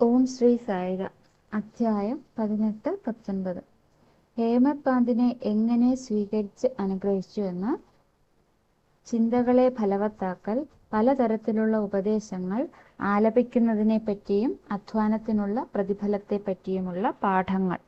ഓം ശ്രീ സായിര അധ്യായം പതിനെട്ട് പത്തൊൻപത്. ഹേമപാന്തിനെ എങ്ങനെ സ്വീകരിച്ച് അനുഗ്രഹിച്ചു എന്ന്? ചിന്തകളെ ഫലവത്താക്കൽ പലതരത്തിലുള്ള ഉപദേശങ്ങൾ ആലപിക്കുന്നതിനെ പറ്റിയും അധ്വാനത്തിനുള്ള പ്രതിഫലത്തെ പറ്റിയുമുള്ള പാഠങ്ങൾ.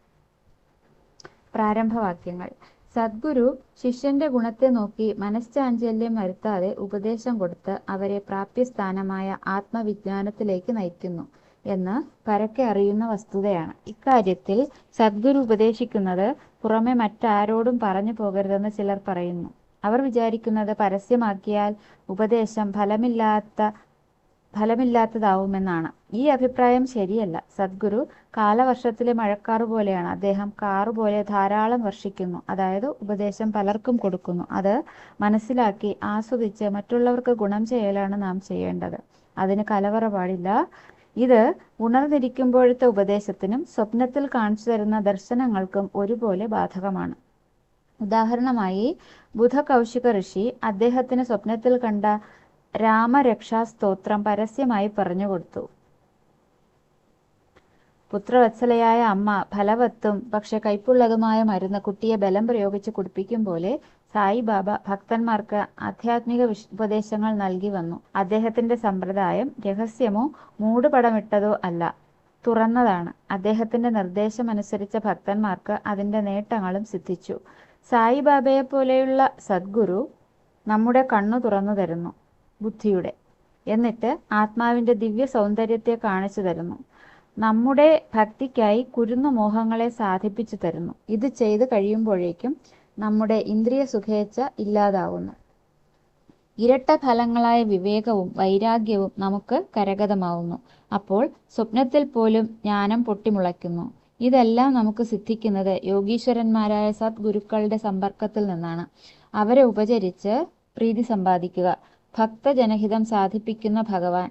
പ്രാരംഭവാക്യങ്ങൾ. സദ്ഗുരു ശിഷ്യന്റെ ഗുണത്തെ നോക്കി മനശ്ചാഞ്ചല്യം വരുത്താതെ ഉപദേശം കൊടുത്ത് അവരെ പ്രാപ്യസ്ഥാനമായ ആത്മവിജ്ഞാനത്തിലേക്ക് നയിക്കുന്നു. എന്ന് പരക്കെ അറിയുന്ന വസ്തുതയാണ്. ഇക്കാര്യത്തിൽ സദ്ഗുരു ഉപദേശിക്കുന്നത് പുറമെ മറ്റാരോടും പറഞ്ഞു പോകരുതെന്ന് ചിലർ പറയുന്നു. അവർ വിചാരിക്കുന്നത് പരസ്യമാക്കിയാൽ ഉപദേശം ഫലമില്ലാത്ത ഫലമില്ലാത്തതാവുമെന്നാണ്. ഈ അഭിപ്രായം ശരിയല്ല. സദ്ഗുരു കാലവർഷത്തിലെ മഴക്കാറ് പോലെയാണ്. അദ്ദേഹം കാറു പോലെ ധാരാളം വർഷിക്കുന്നു. അതായത് ഉപദേശം പലർക്കും കൊടുക്കുന്നു. അത് മനസ്സിലാക്കി ആസ്വദിച്ച് മറ്റുള്ളവർക്ക് ഗുണം ചെയ്യലാണ് നാം ചെയ്യേണ്ടത്. അതിന് കലവറ പാടില്ല. ഇത് ഉണർന്നിരിക്കുമ്പോഴത്തെ ഉപദേശത്തിനും സ്വപ്നത്തിൽ കാണിച്ചു തരുന്ന ദർശനങ്ങൾക്കും ഒരുപോലെ ബാധകമാണ്. ഉദാഹരണമായി ബുധകൗശിക ഋഷി അദ്ദേഹത്തിന് സ്വപ്നത്തിൽ കണ്ട രാമരക്ഷാസ്തോത്രം പരസ്യമായി പറഞ്ഞുകൊടുത്തു. പുത്രവത്സലയായ അമ്മ ഫലവത്തും പക്ഷെ കൈപ്പുള്ളതുമായ മരുന്ന് കുട്ടിയെ ബലം പ്രയോഗിച്ച് കുടിപ്പിക്കും പോലെ സായിബാബ ഭക്തന്മാർക്ക് ആധ്യാത്മിക ഉപദേശങ്ങൾ നൽകി വന്നു. അദ്ദേഹത്തിന്റെ സമ്പ്രദായം രഹസ്യമോ മൂടുപടമിട്ടതോ അല്ല തുറന്നതാണ്. അദ്ദേഹത്തിന്റെ നിർദ്ദേശമനുസരിച്ച ഭക്തന്മാർക്ക് അതിന്റെ നേട്ടങ്ങളും സിദ്ധിച്ചു. സായിബാബയെ പോലെയുള്ള സദ്ഗുരു നമ്മുടെ കണ്ണു തുറന്നു തരുന്നു ബുദ്ധിയുടെ എന്നിട്ട് ആത്മാവിന്റെ ദിവ്യ സൗന്ദര്യത്തെ കാണിച്ചു തരുന്നു. നമ്മുടെ ഭക്തിക്കായി കുരുന്നു മോഹങ്ങളെ സാധിപ്പിച്ചു തരുന്നു. ഇത് ചെയ്തു കഴിയുമ്പോഴേക്കും നമ്മുടെ ഇന്ദ്രിയ സുഖേച്ഛ ഇല്ലാതാവുന്നു. ഇരട്ട ഫലങ്ങളായ വിവേകവും വൈരാഗ്യവും നമുക്ക് കരഗതമാവുന്നു. അപ്പോൾ സ്വപ്നത്തിൽ പോലും ജ്ഞാനം പൊട്ടിമുളയ്ക്കുന്നു. ഇതെല്ലാം നമുക്ക് സിദ്ധിക്കുന്നത് യോഗീശ്വരന്മാരായ സദ്ഗുരുക്കളുടെ സമ്പർക്കത്തിൽ നിന്നാണ്. അവരെ ഉപചരിച്ച് പ്രീതി സമ്പാദിക്കുക. ഭക്തജനഹിതം സാധിപ്പിക്കുന്ന ഭഗവാൻ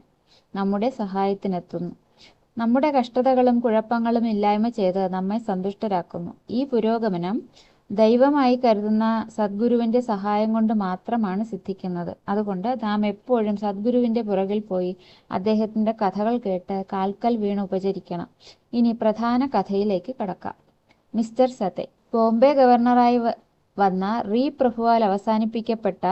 നമ്മുടെ സഹായത്തിനെത്തുന്നു. നമ്മുടെ കഷ്ടതകളും കുഴപ്പങ്ങളും ഇല്ലായ്മ ചെയ്ത് നമ്മെ സന്തുഷ്ടരാക്കുന്നു. ഈ പുരോഗമനം ദൈവമായി കരുതുന്ന സദ്ഗുരുവിന്റെ സഹായം കൊണ്ട് മാത്രമാണ് സിദ്ധിക്കുന്നത്. അതുകൊണ്ട് നാം എപ്പോഴും സദ്ഗുരുവിന്റെ പുറകിൽ പോയി അദ്ദേഹത്തിന്റെ കഥകൾ കേട്ട് കാൽക്കൽ വീണ് ഉപചരിക്കണം. ഇനി പ്രധാന കഥയിലേക്ക് കടക്കാം. മിസ്റ്റർ സതെ ബോംബെ ഗവർണറായി വന്ന റീ പ്രഭുവാൽ അവസാനിപ്പിക്കപ്പെട്ട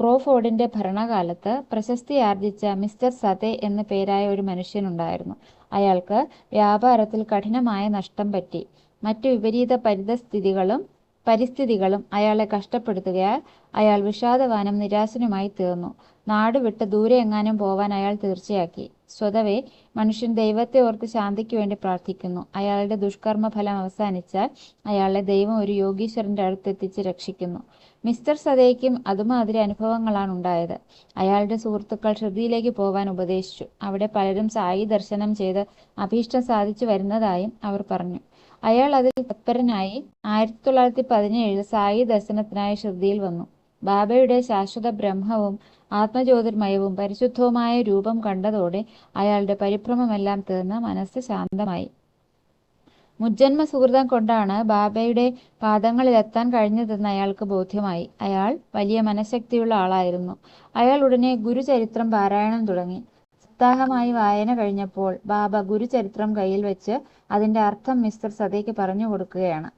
ക്രോഫോർഡിന്റെ ഭരണകാലത്ത് പ്രശസ്തി ആർജിച്ച മിസ്റ്റർ സതെ എന്ന പേരായ ഒരു മനുഷ്യനുണ്ടായിരുന്നു. അയാൾക്ക് വ്യാപാരത്തിൽ കഠിനമായ നഷ്ടം പറ്റി. മറ്റു വിപരീത പരിതസ്ഥിതികളും പരിസ്ഥിതികളും അയാളെ കഷ്ടപ്പെടുത്തുകയാൽ അയാൾ വിഷാദവാനും നിരാശനുമായി തീർന്നു. നാട് വിട്ട് ദൂരെ എങ്ങാനും പോവാൻ അയാൾ തീർച്ചയാക്കി. സ്വതവേ മനുഷ്യൻ ദൈവത്തെ ഓർത്ത് ശാന്തിക്ക് വേണ്ടി പ്രാർത്ഥിക്കുന്നു. അയാളുടെ ദുഷ്കർമ്മ ഫലം അവസാനിച്ചാൽ അയാളെ ദൈവം ഒരു യോഗീശ്വരന്റെ അടുത്തെത്തിച്ച് രക്ഷിക്കുന്നു. മിസ്റ്റർ സതയ്ക്കും അതുമാതിരി അനുഭവങ്ങളാണ് ഉണ്ടായത്. അയാളുടെ സുഹൃത്തുക്കൾ ശ്രുതിയിലേക്ക് പോവാൻ ഉപദേശിച്ചു. അവിടെ പലരും സായി ദർശനം ചെയ്ത് അഭീഷ്ടം സാധിച്ചു വരുന്നതായും അവർ പറഞ്ഞു. അയാൾ അതിൽ തത്പരനായി ആയിരത്തി തൊള്ളായിരത്തി പതിനേഴിൽ സായി ദർശനത്തിനായി ശ്രദ്ധയിൽ വന്നു. ബാബയുടെ ശാശ്വത ബ്രഹ്മവും ആത്മജ്യോതിർമയവും പരിശുദ്ധവുമായ രൂപം കണ്ടതോടെ അയാളുടെ പരിഭ്രമമെല്ലാം തീർന്ന് മനസ്സ് ശാന്തമായി. മുജ്ജന്മ സുഹൃതം കൊണ്ടാണ് ബാബയുടെ പാദങ്ങളിലെത്താൻ കഴിഞ്ഞതെന്ന് അയാൾക്ക് ബോധ്യമായി. അയാൾ വലിയ മനഃശക്തിയുള്ള ആളായിരുന്നു. അയാൾ ഉടനെ ഗുരുചരിത്രം പാരായണം തുടങ്ങി. സപ്താഹമായി വായന കഴിഞ്ഞപ്പോൾ ബാബ ഗുരുചരിത്രം കയ്യിൽ വെച്ച് അതിന്റെ അർത്ഥം മിസ്റ്റർ സതയ്ക്ക് പറഞ്ഞു കൊടുക്കുകയാണ്.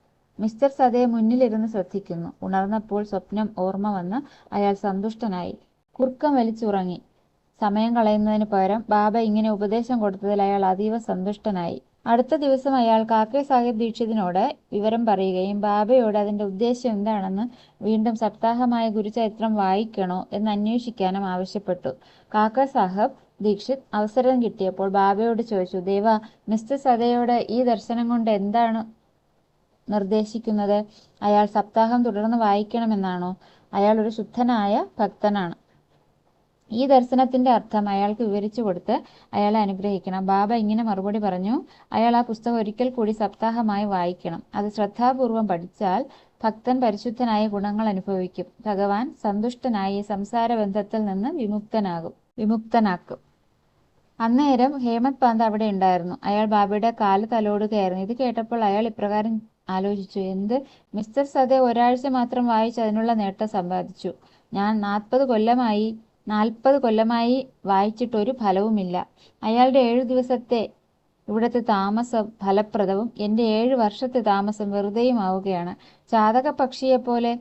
മിസ്റ്റർ സതയെ മുന്നിലിരുന്ന് ശ്രദ്ധിക്കുന്നു. ഉണർന്നപ്പോൾ സ്വപ്നം ഓർമ്മ വന്ന് അയാൾ സന്തുഷ്ടനായി. കുർക്കം വലിച്ചുറങ്ങി. സമയം കളയുന്നതിന് പകരം ബാബ ഇങ്ങനെ ഉപദേശം കൊടുത്തതിൽ അയാൾ അതീവ സന്തുഷ്ടനായി. അടുത്ത ദിവസം അയാൾ കാക്കെ സാഹിബ് ദീക്ഷിതിനോട് വിവരം പറയുകയും ബാബയോട് അതിന്റെ ഉദ്ദേശം എന്താണെന്ന് വീണ്ടും സപ്താഹമായ ഗുരുചരിത്രം വായിക്കണോ എന്ന് അന്വേഷിക്കാനും ആവശ്യപ്പെട്ടു. കാക്ക സാഹബ് ദീക്ഷിത് അവസരം കിട്ടിയപ്പോൾ ബാബയോട് ചോദിച്ചു ദേവ മിസ്റ്റർ സദയോട് ഈ ദർശനം കൊണ്ട് എന്താണ് നിർദ്ദേശിക്കുന്നത്? അയാൾ സപ്താഹം തുടർന്ന് വായിക്കണമെന്നാണോ? അയാൾ ഒരു ശുദ്ധനായ ഭക്തനാണ്. ഈ ദർശനത്തിന്റെ അർത്ഥം അയാൾക്ക് വിവരിച്ചു കൊടുത്ത് അയാളെ അനുഗ്രഹിക്കണം. ബാബ ഇങ്ങനെ മറുപടി പറഞ്ഞു അയാൾ ആ പുസ്തകം ഒരിക്കൽ കൂടി സപ്താഹമായി വായിക്കണം. അത് ശ്രദ്ധാപൂർവം പഠിച്ചാൽ ഭക്തൻ പരിശുദ്ധനായ ഗുണങ്ങൾ അനുഭവിക്കും. ഭഗവാൻ സന്തുഷ്ടനായി സംസാര ബന്ധത്തിൽ നിന്ന് വിമുക്തനാകും വിമുക്തനാക്കും. അന്നേരം ഹേമത് പാന്ത് അവിടെ ഉണ്ടായിരുന്നു. അയാൾ ബാബയുടെ കാൽ തലോട് കയറുന്നു. ഇത് കേട്ടപ്പോൾ അയാൾ ഇപ്രകാരം ആലോചിച്ചു എന്ത്? മിസ്റ്റർ സദെ ഒരാഴ്ച മാത്രം വായിച്ച് അതിനുള്ള നേട്ടം സമ്പാദിച്ചു. ഞാൻ നാൽപ്പത് കൊല്ലമായി നാൽപ്പത് കൊല്ലമായി വായിച്ചിട്ട് ഒരു ഫലവുമില്ല. അയാളുടെ ഏഴു ദിവസത്തെ ഇവിടുത്തെ താമസം ഫലപ്രദവും എന്റെ ഏഴ് വർഷത്തെ താമസം വെറുതെയും ആവുകയാണ്. ചാതക ചാതകപക്ഷിയെപ്പോലെ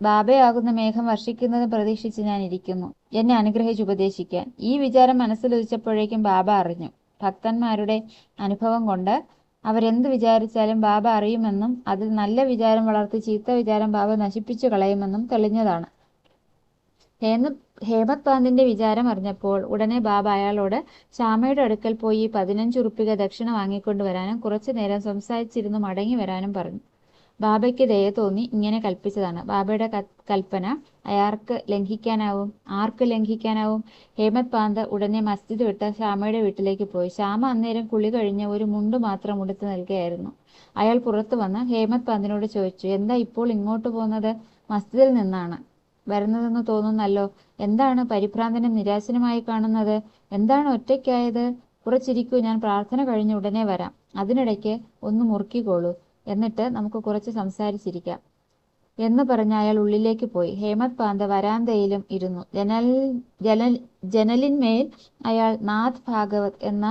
ബാബയാകുന്ന മേഘം വർഷിക്കുന്നത് പ്രതീക്ഷിച്ച് ഞാൻ ഇരിക്കുന്നു. എന്നെ അനുഗ്രഹിച്ച് ഉപദേശിക്കാൻ. ഈ വിചാരം മനസ്സിലുദിച്ചപ്പോഴേക്കും ബാബ അറിഞ്ഞു. ഭക്തന്മാരുടെ അനുഭവം കൊണ്ട് അവരെന്ത് വിചാരിച്ചാലും ബാബ അറിയുമെന്നും അതിൽ നല്ല വിചാരം വളർത്തി ചീത്ത വിചാരം ബാബ നശിപ്പിച്ചു കളയുമെന്നും തെളിഞ്ഞതാണ്. ഹേമ ഹേമത് പാന്തിന്റെ വിചാരം അറിഞ്ഞപ്പോൾ ഉടനെ ബാബ അയാളോട് ശ്യാമയുടെ അടുക്കൽ പോയി പതിനഞ്ച് ഉറുപ്പിക ദക്ഷിണ വാങ്ങിക്കൊണ്ടുവരാനും കുറച്ചു നേരം സംസാരിച്ചിരുന്നു മടങ്ങി വരാനും പറഞ്ഞു. ബാബയ്ക്ക് ദയ തോന്നി ഇങ്ങനെ കൽപ്പിച്ചതാണ്. ബാബയുടെ കൽപ്പന അയാൾക്ക് ലംഘിക്കാനാവും? ആർക്ക് ലംഘിക്കാനാവും? ഹേമത് പാന്ത് ഉടനെ മസ്ജിദ് വിട്ട് ശ്യാമയുടെ വീട്ടിലേക്ക് പോയി. ശ്യാമ അന്നേരം കുളി കഴിഞ്ഞ ഒരു മുണ്ട് മാത്രം ഉടുത്തു നൽകുകയായിരുന്നു അയാൾ പുറത്തു വന്ന് ഹേമത് പാന്തിനോട് ചോദിച്ചു എന്താ ഇപ്പോൾ ഇങ്ങോട്ട് പോകുന്നത്? മസ്ജിദിൽ നിന്നാണ് വരുന്നതെന്ന് തോന്നുന്നല്ലോ. എന്താണ് പരിഭ്രാന്തനും നിരാശനുമായി കാണുന്നത്? എന്താണ് ഒറ്റയ്ക്കായത്? കുറച്ചിരിക്കൂ ഞാൻ പ്രാർത്ഥന കഴിഞ്ഞ് ഉടനെ വരാം. അതിനിടയ്ക്ക് ഒന്ന് മുറുക്കിക്കോളൂ. എന്നിട്ട് നമുക്ക് കുറച്ച് സംസാരിച്ചിരിക്കാം. എന്ന് പറഞ്ഞ് അയാൾ ഉള്ളിലേക്ക് പോയി. ഹേമത് പാന്ത വരാന്തയിലും ഇരുന്നു. ജനൽ ജനൽ ജനലിന്മേൽ അയാൾ നാഥ് ഭാഗവത് എന്ന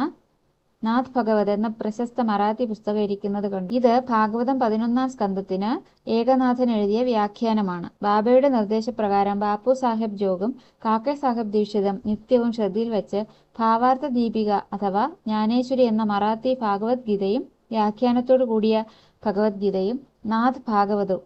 നാഥ് ഭഗവത് എന്ന പ്രശസ്ത മറാത്തി പുസ്തകം ഇരിക്കുന്നത് കണ്ടു. ഇത് ഭാഗവതം പതിനൊന്നാം സ്കന്ധത്തിന് ഏകനാഥൻ എഴുതിയ വ്യാഖ്യാനമാണ്. ബാബയുടെ നിർദ്ദേശപ്രകാരം ബാപ്പു സാഹിബ് ജോഗും കാക്കെ സാഹിബ് ദീക്ഷിതം നിത്യവും ശ്രദ്ധയിൽ വെച്ച് ഭാവാർത്ഥ ദീപിക അഥവാ ജ്ഞാനേശ്വരി എന്ന മറാത്തി ഭാഗവത് ഗീതയും വ്യാഖ്യാനത്തോടു കൂടിയ ഭഗവത്ഗീതയും നാഥ് ഭാഗവതവും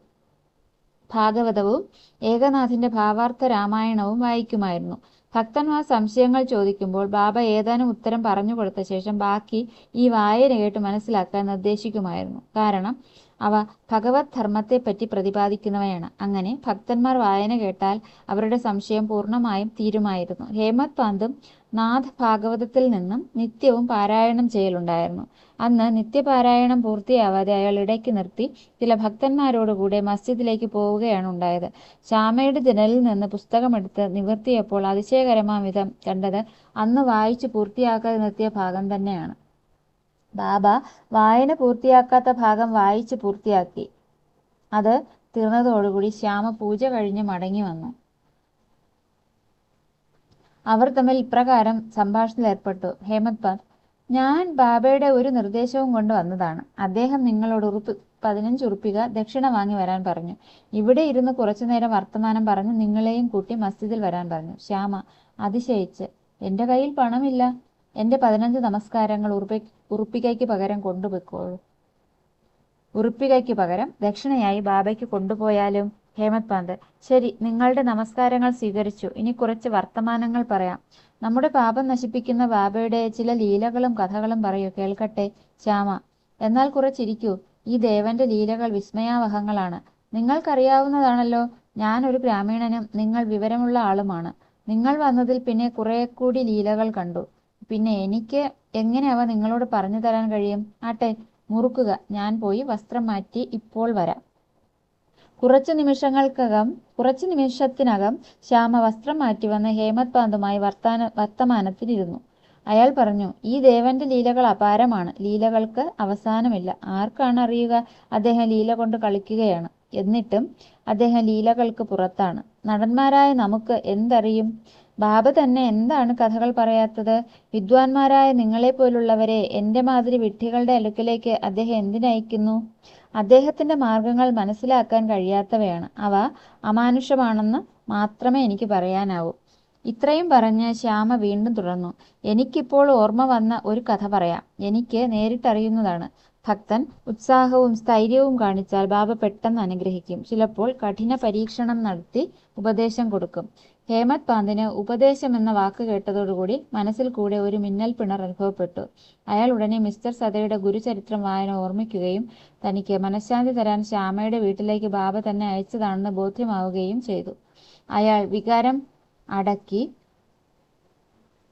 ഭാഗവതവും ഏകനാഥിന്റെ ഭാവാർത്ഥ രാമായണവും വായിക്കുമായിരുന്നു. ഭക്തന്മാർ സംശയങ്ങൾ ചോദിക്കുമ്പോൾ ബാബ ഏതാനും ഉത്തരം പറഞ്ഞു കൊടുത്ത ശേഷം ബാക്കി ഈ വായന കേട്ട് മനസ്സിലാക്കാൻ നിർദ്ദേശിക്കുമായിരുന്നു. കാരണം അവ ഭഗവത് ധർമ്മത്തെപ്പറ്റി പ്രതിപാദിക്കുന്നവയാണ്. അങ്ങനെ ഭക്തന്മാർ വായന കേട്ടാൽ അവരുടെ സംശയം പൂർണമായും തീരുമായിരുന്നു. ഹേമത് പാന്തും നാഥ് ഭാഗവതത്തിൽ നിന്നും നിത്യവും പാരായണം ചെയ്യലുണ്ടായിരുന്നു. അന്ന് നിത്യപാരായണം പൂർത്തിയാവാതെ അയാൾ ഇടയ്ക്ക് നിർത്തി ചില ഭക്തന്മാരോടുകൂടെ മസ്ജിദിലേക്ക് പോവുകയാണ് ഉണ്ടായത്. ശ്യാമയുടെ ജനലിൽ നിന്ന് പുസ്തകമെടുത്ത് നിവർത്തിയപ്പോൾ അതിശയകരമാം വിധം കണ്ടത് അന്ന് വായിച്ചു പൂർത്തിയാക്കാതെ നിർത്തിയ ഭാഗം തന്നെയാണ്. ബാബ വായന പൂർത്തിയാക്കാത്ത ഭാഗം വായിച്ച് പൂർത്തിയാക്കി. അത് തീർന്നതോടുകൂടി ശ്യാമ പൂജ കഴിഞ്ഞ് മടങ്ങി വന്നു. അവർ തമ്മിൽ ഇപ്രകാരം സംഭാഷണത്തിൽ ഏർപ്പെട്ടു. ഹേമന്ത് പാൽ ഞാൻ ബാബയുടെ ഒരു നിർദ്ദേശവും കൊണ്ട് വന്നതാണ്. അദ്ദേഹം നിങ്ങളോട് ഉറുപ്പ് പതിനഞ്ച് ഉറുപ്പിക ദക്ഷിണ വാങ്ങി വരാൻ പറഞ്ഞു. ഇവിടെ ഇരുന്ന് കുറച്ചു നേരം വർത്തമാനം പറഞ്ഞ് നിങ്ങളെയും കൂട്ടി മസ്ജിദിൽ വരാൻ പറഞ്ഞു. ശ്യാമ അതിശയിച്ച് എന്റെ കയ്യിൽ പണമില്ല. എന്റെ പതിനഞ്ച് നമസ്കാരങ്ങൾ ഉറുപ്പി ഉറുപ്പികയ്ക്ക് പകരം കൊണ്ടുപോയിക്കോളൂ ഉറുപ്പികയ്ക്ക് പകരം ദക്ഷിണയായി ബാബയ്ക്ക് കൊണ്ടുപോയാലും ഹേമത് പാന്ത് ശരി നിങ്ങളുടെ നമസ്കാരങ്ങൾ സ്വീകരിച്ചു. ഇനി കുറച്ച് വർത്തമാനങ്ങൾ പറയാം. നമ്മുടെ പാപം നശിപ്പിക്കുന്ന ബാബയുടെ ചില ലീലകളും കഥകളും പറയൂ. കേൾക്കട്ടെ ശ്യാമ. എന്നാൽ കുറച്ചിരിക്കൂ. ഈ ദേവന്റെ ലീലകൾ വിസ്മയാവഹങ്ങളാണ്. നിങ്ങൾക്കറിയാവുന്നതാണല്ലോ ഞാൻ ഒരു ഗ്രാമീണനും നിങ്ങൾ വിവരമുള്ള ആളുമാണ്. നിങ്ങൾ വന്നതിൽ പിന്നെ കുറെ കൂടി ലീലകൾ കണ്ടു. പിന്നെ എനിക്ക് എങ്ങനെ അവ നിങ്ങളോട് പറഞ്ഞു തരാൻ കഴിയും? ആട്ടെ മുറുക്കുക. ഞാൻ പോയി വസ്ത്രം മാറ്റി ഇപ്പോൾ വരാം. കുറച്ചു നിമിഷങ്ങൾക്കകം കുറച്ചു നിമിഷത്തിനകം ശ്യാമ വസ്ത്രം മാറ്റി വന്ന് ഹേമത് പാന്തുമായി വർത്താന വർത്തമാനത്തിനിരുന്നു അയാൾ പറഞ്ഞു ഈ ദേവന്റെ ലീലകൾ അപാരമാണ്. ലീലകൾക്ക് അവസാനമില്ല. ആർക്കാണ് അറിയുക? അദ്ദേഹം ലീല കൊണ്ട് കളിക്കുകയാണ്. എന്നിട്ടും അദ്ദേഹം ലീലകൾക്ക് പുറത്താണ്. നടന്മാരായ നമുക്ക് എന്തറിയും? ബാബ തന്നെ എന്താണ് കഥകൾ പറയാത്തത്? വിദ്വാൻമാരായ നിങ്ങളെ പോലുള്ളവരെ എന്റെ മാതിരി വിഡ്ഢികളുടെ അടുക്കലേക്ക് അദ്ദേഹം എന്തിനയക്കുന്നു? അദ്ദേഹത്തിന്റെ മാർഗങ്ങൾ മനസ്സിലാക്കാൻ കഴിയാത്തവയാണ്. അവ അമാനുഷമാണെന്ന് മാത്രമേ എനിക്ക് പറയാനാവൂ. ഇത്രയും പറഞ്ഞ് ശ്യാമ വീണ്ടും തുടർന്നു. എനിക്കിപ്പോൾ ഓർമ്മ വന്ന ഒരു കഥ പറയാം. എനിക്ക് നേരിട്ടറിയുന്നതാണ്. ഭക്തൻ ഉത്സാഹവും സ്ഥൈര്യവും കാണിച്ചാൽ ബാബ പെട്ടെന്ന് അനുഗ്രഹിക്കും. ചിലപ്പോൾ കഠിന പരീക്ഷണം നടത്തി ഉപദേശം കൊടുക്കും. ഹേമത് പാന്തിന് ഉപദേശം എന്ന വാക്ക് കേട്ടതോടുകൂടി മനസ്സിൽ കൂടെ ഒരു മിന്നൽ പിണർ അനുഭവപ്പെട്ടു. അയാൾ ഉടനെ മിസ്റ്റർ സതയുടെ ഗുരുചരിത്രം വായന ഓർമ്മിക്കുകയും തനിക്ക് മനഃശാന്തി തരാൻ ശ്യാമയുടെ വീട്ടിലേക്ക് ബാബ തന്നെ അയച്ചതാണെന്ന് ബോധ്യമാവുകയും ചെയ്തു. അയാൾ വികാരം അടക്കി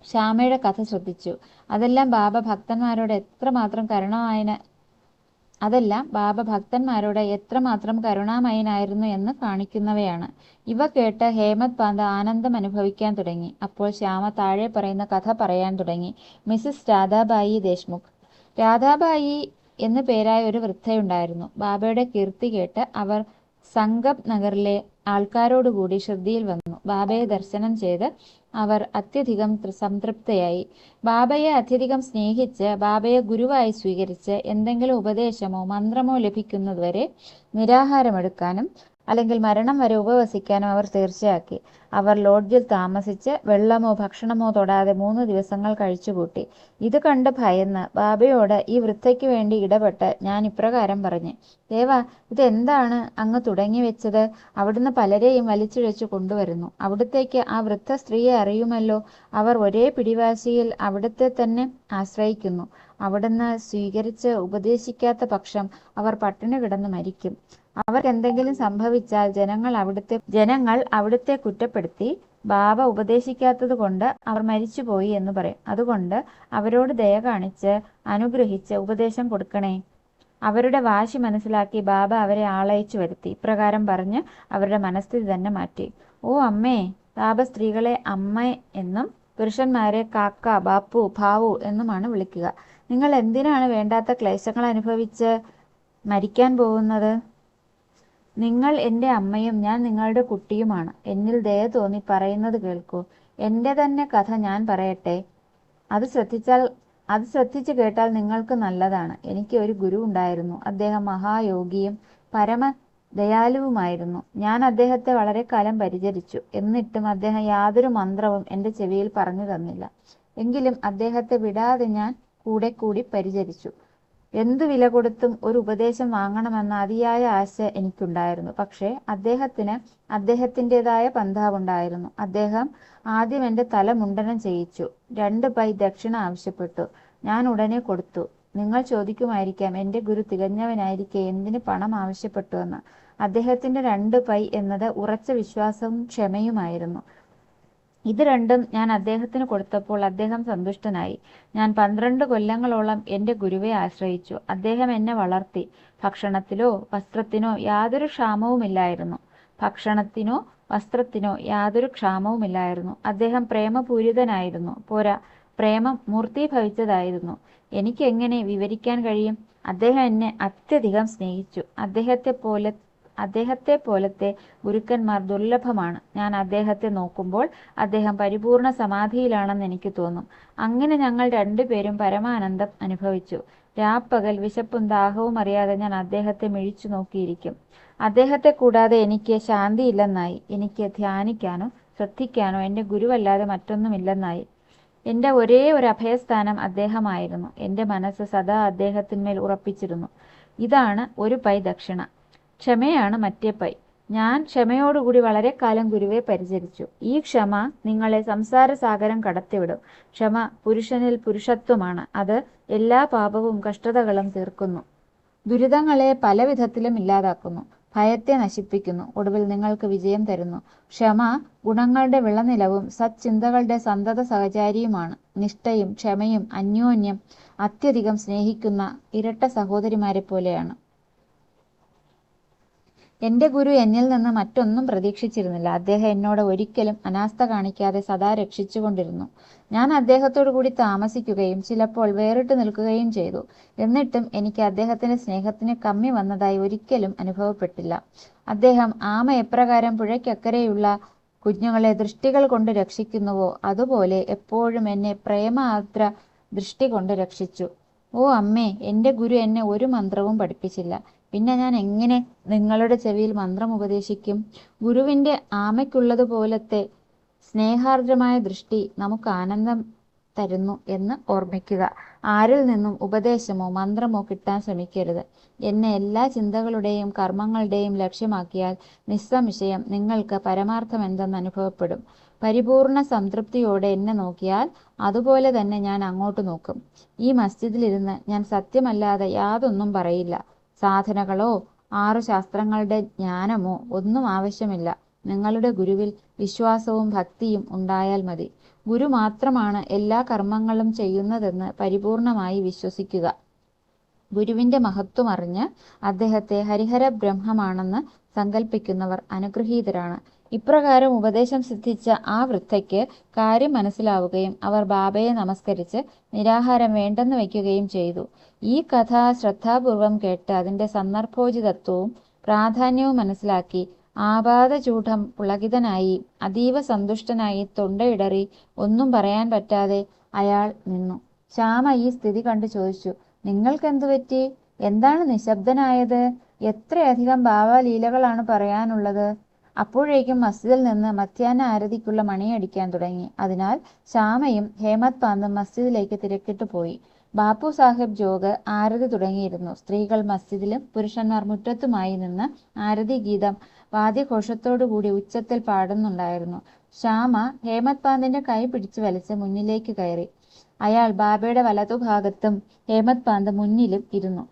ശ്യാമയുടെ കഥ ശ്രദ്ധിച്ചു. അതെല്ലാം ബാബ ഭക്തന്മാരോട് എത്രമാത്രം കരുണായന അതെല്ലാം ബാബ ഭക്തന്മാരോട് എത്രമാത്രം കരുണാമയനായിരുന്നു എന്ന് കാണിക്കുന്നവയാണ്. ഇവ കേട്ട് ഹേമത് പാന്ത് ആനന്ദം അനുഭവിക്കാൻ തുടങ്ങി. അപ്പോൾ ശ്യാമ താഴെ പറയുന്ന കഥ പറയാൻ തുടങ്ങി. മിസ്സിസ് രാധാബായി ദേശ്മുഖ്. രാധാബായി എന്നു പേരായ ഒരു വൃദ്ധയുണ്ടായിരുന്നു. ബാബയുടെ കീർത്തി കേട്ട് അവർ സംഗം നഗറിലെ ആൾക്കാരോടുകൂടി ശ്രദ്ധയിൽ വന്നു. ബാബയെ ദർശനം ചെയ്ത് അവർ അത്യധികം സംതൃപ്തയായി. ബാബയെ അത്യധികം സ്നേഹിച്ച് ബാബയെ ഗുരുവായി സ്വീകരിച്ച് എന്തെങ്കിലും ഉപദേശമോ മന്ത്രമോ ലഭിക്കുന്നതുവരെ നിരാഹാരമെടുക്കാനും അല്ലെങ്കിൽ മരണം വരെ ഉപവസിക്കാനും അവർ തീർച്ചയാക്കി. അവർ ലോഡ്ജിൽ താമസിച്ച് വെള്ളമോ ഭക്ഷണമോ തൊടാതെ മൂന്ന് ദിവസങ്ങൾ കഴിച്ചുകൂട്ടി. ഇത് കണ്ട് ഭയന്ന് ബാബയോട് ഈ വൃദ്ധയ്ക്ക് വേണ്ടി ഇടപെട്ട് ഞാൻ ഇപ്രകാരം പറഞ്ഞു. ദേവ ഇതെന്താണ് അങ്ങ് തുടങ്ങി വെച്ചത് അവിടുന്ന് പലരെയും വലിച്ചിഴച്ചു കൊണ്ടുവരുന്നു. അവിടുത്തേക്ക് ആ വൃദ്ധ സ്ത്രീയെ അറിയുമല്ലോ. അവർ ഒരേ പിടിവാശിയിൽ അവിടുത്തെത്തന്നെ ആശ്രയിക്കുന്നു. അവിടുന്ന് സ്വീകരിച്ച് ഉപദേശിക്കാത്ത പക്ഷം അവർ പട്ടിണി കിടന്ന് മരിക്കും. അവർക്കെന്തെങ്കിലും സംഭവിച്ചാൽ ജനങ്ങൾ അവിടുത്തെ ജനങ്ങൾ അവിടുത്തെ കുറ്റപ്പെടുത്തി ബാബ ഉപദേശിക്കാത്തത് കൊണ്ട് അവർ മരിച്ചുപോയി എന്ന് പറയും. അതുകൊണ്ട് അവരോട് ദയ കാണിച്ച് അനുഗ്രഹിച്ച് ഉപദേശം കൊടുക്കണേ. അവരുടെ വാശി മനസ്സിലാക്കി ബാബ അവരെ ആളയച്ചു വരുത്തി. ഇപ്രകാരം പറഞ്ഞ് അവരുടെ മനസ്ഥിതി തന്നെ മാറ്റി. ഓ അമ്മേ ബാബ സ്ത്രീകളെ അമ്മ എന്നും പുരുഷന്മാരെ കാക്ക, ബാപ്പു, ഭാവു എന്നുമാണ് വിളിക്കുക. നിങ്ങൾ എന്തിനാണ് വേണ്ടാത്ത ക്ലേശങ്ങൾ അനുഭവിച്ച് മരിക്കാൻ പോകുന്നത്? നിങ്ങൾ എന്റെ അമ്മയും ഞാൻ നിങ്ങളുടെ കുട്ടിയുമാണ്. എന്നിൽ ദയ തോന്നി പറയുന്നത് കേൾക്കൂ. എന്റെ തന്നെ കഥ ഞാൻ പറയട്ടെ. അത് ശ്രദ്ധിച്ചാൽ അത് ശ്രദ്ധിച്ചു കേട്ടാൽ നിങ്ങൾക്ക് നല്ലതാണ്. എനിക്ക് ഒരു ഗുരു ഉണ്ടായിരുന്നു. അദ്ദേഹം മഹായോഗിയും പരമ ദയാലുവുമായിരുന്നു ഞാൻ അദ്ദേഹത്തെ വളരെ കാലം പരിചരിച്ചു. എന്നിട്ടും അദ്ദേഹം യാതൊരു മന്ത്രവും എന്റെ ചെവിയിൽ പറഞ്ഞു തന്നില്ല. എങ്കിലും അദ്ദേഹത്തെ വിടാതെ ഞാൻ കൂടെ കൂടി പരിചരിച്ചു. എന്തു വില കൊടുത്തും ഒരു ഉപദേശം വാങ്ങണമെന്ന അതിയായ ആശ എനിക്കുണ്ടായിരുന്നു. പക്ഷേ അദ്ദേഹത്തിന് അദ്ദേഹത്തിന്റെതായ പന്താവുണ്ടായിരുന്നു അദ്ദേഹം ആദ്യം എന്റെ തല മുണ്ടനം ചെയ്യിച്ചു. രണ്ട് പൈ ദക്ഷിണ ആവശ്യപ്പെട്ടു. ഞാൻ ഉടനെ കൊടുത്തു. നിങ്ങൾ ചോദിക്കുമായിരിക്കാം എന്റെ ഗുരു തികഞ്ഞവനായിരിക്കെ എന്തിന് പണം ആവശ്യപ്പെട്ടു എന്ന്. അദ്ദേഹത്തിന്റെ രണ്ട് പൈ എന്നത് ഉറച്ച വിശ്വാസവും ക്ഷമയുമായിരുന്നു. ഇത് രണ്ടും ഞാൻ അദ്ദേഹത്തിന് കൊടുത്തപ്പോൾ അദ്ദേഹം സന്തുഷ്ടനായി. ഞാൻ പന്ത്രണ്ട് കൊല്ലങ്ങളോളം എന്റെ ഗുരുവെ ആശ്രയിച്ചു. അദ്ദേഹം എന്നെ വളർത്തി. ഭക്ഷണത്തിലോ വസ്ത്രത്തിനോ യാതൊരു ക്ഷാമവുമില്ലായിരുന്നു. ഭക്ഷണത്തിനോ വസ്ത്രത്തിനോ യാതൊരു ക്ഷാമവുമില്ലായിരുന്നു. അദ്ദേഹം പ്രേമപൂരിതനായിരുന്നു. പോരാ പ്രേമം മൂർത്തീഭവിച്ചതായിരുന്നു. എനിക്കെങ്ങനെ വിവരിക്കാൻ കഴിയും? അദ്ദേഹം എന്നെ അത്യധികം സ്നേഹിച്ചു. അദ്ദേഹത്തെപ്പോലെ അദ്ദേഹത്തെപ്പോലത്തെ ഗുരുക്കന്മാർ ദുർലഭമാണ്. ഞാൻ അദ്ദേഹത്തെ നോക്കുമ്പോൾ അദ്ദേഹം പരിപൂർണ സമാധിയിലാണെന്ന് എനിക്ക് തോന്നും. അങ്ങനെ ഞങ്ങൾ രണ്ടുപേരും പരമാനന്ദം അനുഭവിച്ചു. രാപ്പകൽ വിശപ്പും ദാഹവും അറിയാതെ ഞാൻ അദ്ദേഹത്തെ മിഴിച്ചു നോക്കിയിരിക്കും. അദ്ദേഹത്തെ കൂടാതെ എനിക്ക് ശാന്തിയില്ലെന്നായി. എനിക്ക് ധ്യാനിക്കാനോ ശ്രദ്ധിക്കാനോ എന്റെ ഗുരുവല്ലാതെ മറ്റൊന്നുമില്ലെന്നായി. എന്റെ ഒരേ ഒരു അഭയസ്ഥാനം അദ്ദേഹമായിരുന്നു. എന്റെ മനസ്സ് സദാ അദ്ദേഹത്തിന്മേൽ ഉറപ്പിച്ചിരുന്നു. ഇതാണ് ഒരു പൈ ദക്ഷിണ. ക്ഷമയാണ് മറ്റേ പൈ. ഞാൻ ക്ഷമയോടുകൂടി വളരെ കാലം ഗുരുവെ പരിചരിച്ചു. ഈ ക്ഷമ നിങ്ങളെ സംസാര സാഗരം കടത്തിവിടും. ക്ഷമ പുരുഷനിൽ പുരുഷത്വമാണ്. അത് എല്ലാ പാപവും കഷ്ടതകളും തീർക്കുന്നു. ദുരിതങ്ങളെ പല വിധത്തിലും ഇല്ലാതാക്കുന്നു. ഭയത്തെ നശിപ്പിക്കുന്നു. ഒടുവിൽ നിങ്ങൾക്ക് വിജയം തരുന്നു. ക്ഷമ ഗുണങ്ങളുടെ വിളനിലവും സത്ചിന്തകളുടെ സന്തത സഹചാരിയുമാണ്. നിഷ്ഠയും ക്ഷമയും അന്യോന്യം അത്യധികം സ്നേഹിക്കുന്ന ഇരട്ട സഹോദരിമാരെപ്പോലെയാണ്. എന്റെ ഗുരു എന്നിൽ നിന്ന് മറ്റൊന്നും പ്രതീക്ഷിച്ചിരുന്നില്ല. അദ്ദേഹം എന്നോട് ഒരിക്കലും അനാസ്ഥ കാണിക്കാതെ സദാ രക്ഷിച്ചുകൊണ്ടിരുന്നു. ഞാൻ അദ്ദേഹത്തോടു കൂടി താമസിക്കുകയും ചിലപ്പോൾ വേറിട്ട് നിൽക്കുകയും ചെയ്തു. എന്നിട്ടും എനിക്ക് അദ്ദേഹത്തിന്റെ സ്നേഹത്തിന് കമ്മി വന്നതായി ഒരിക്കലും അനുഭവപ്പെട്ടില്ല. അദ്ദേഹം ആമ എപ്രകാരം പുഴയ്ക്കക്കരെയുള്ള കുഞ്ഞുങ്ങളെ ദൃഷ്ടികൾ കൊണ്ട് രക്ഷിക്കുന്നുവോ അതുപോലെ എപ്പോഴും എന്നെ പ്രേമാർദ്ര ദൃഷ്ടി കൊണ്ട് രക്ഷിച്ചു. ഓ അമ്മേ എന്റെ ഗുരു എന്നെ ഒരു മന്ത്രവും പഠിപ്പിച്ചില്ല. പിന്നെ ഞാൻ എങ്ങനെ നിങ്ങളുടെ ചെവിയിൽ മന്ത്രം ഉപദേശിക്കും? ഗുരുവിന്റെ ആമയ്ക്കുള്ളതുപോലത്തെ സ്നേഹാർദ്രമായ ദൃഷ്ടി നമുക്ക് ആനന്ദം തരുന്നു എന്ന് ഓർമ്മിക്കുക. ആരിൽ നിന്നും ഉപദേശമോ മന്ത്രമോ കിട്ടാൻ ശ്രമിക്കരുത്. എന്നെ എല്ലാ ചിന്തകളുടെയും കർമ്മങ്ങളുടെയും ലക്ഷ്യമാക്കിയാൽ നിസ്സംശയം നിങ്ങൾക്ക് പരമാർത്ഥം എന്തെന്ന് അനുഭവപ്പെടും. പരിപൂർണ സംതൃപ്തിയോടെ എന്നെ നോക്കിയാൽ അതുപോലെ തന്നെ ഞാൻ അങ്ങോട്ട് നോക്കും. ഈ മസ്ജിദിലിരുന്ന് ഞാൻ സത്യമല്ലാതെ യാതൊന്നും പറയില്ല. സാധനകളോ ആറു ശാസ്ത്രങ്ങളുടെ ജ്ഞാനമോ ഒന്നും ആവശ്യമില്ല. നിങ്ങളുടെ ഗുരുവിൽ വിശ്വാസവും ഭക്തിയും ഉണ്ടായാൽ മതി. ഗുരു മാത്രമാണ് എല്ലാ കർമ്മങ്ങളും ചെയ്യുന്നതെന്ന് പരിപൂർണമായി വിശ്വസിക്കുക. ഗുരുവിന്റെ മഹത്വം അറിഞ്ഞ് അദ്ദേഹത്തെ ഹരിഹര ബ്രഹ്മമാണെന്ന് സങ്കല്പിക്കുന്നവർ അനുഗൃഹീതരാണ്. ഇപ്രകാരം ഉപദേശം സിദ്ധിച്ച ആ വൃദ്ധയ്ക്ക് കാര്യം മനസ്സിലാവുകയും അവർ ബാബയെ നമസ്കരിച്ച് നിരാഹാരം വേണ്ടെന്ന് വയ്ക്കുകയും ചെയ്തു. ഈ കഥ ശ്രദ്ധാപൂർവം കേട്ട് അതിന്റെ സന്ദർഭോചിതത്വവും പ്രാധാന്യവും മനസ്സിലാക്കി ആപാദചൂഢം പുളകിതനായി അതീവ സന്തുഷ്ടനായി തൊണ്ടയിടറി ഒന്നും പറയാൻ പറ്റാതെ അയാൾ നിന്നു. ശ്യാമ ഈ സ്ഥിതി കണ്ട് ചോദിച്ചു നിങ്ങൾക്കെന്തു പറ്റി? എന്താണ് നിശബ്ദനായത് എത്രയധികം ഭാവലീലകളാണ് പറയാനുള്ളത്? അപ്പോഴേക്കും മസ്ജിദിൽ നിന്ന് മധ്യാഹ്ന ആരതിക്കുള്ള മണിയടിക്കാൻ തുടങ്ങി. അതിനാൽ ശ്യാമയും ഹേമത് പാന്തും മസ്ജിദിലേക്ക് തിരക്കിട്ട് പോയി. ബാപ്പു സാഹിബ് ജോഗ് ആരതി തുടങ്ങിയിരുന്നു. സ്ത്രീകൾ മസ്ജിദിലും പുരുഷന്മാർ മുറ്റത്തുമായി നിന്ന് ആരതി ഗീതം വാദ്യഘോഷത്തോടുകൂടി ഉച്ചത്തിൽ പാടുന്നുണ്ടായിരുന്നു. ശ്യാമ ഹേമത് പാന്തിന്റെ കൈ പിടിച്ചു വലിച്ച് മുന്നിലേക്ക് കയറി. അയാൾ ബാബയുടെ വലതുഭാഗത്തും ഹേമത് പാന്ത് മുന്നിലും ഇരുന്നു.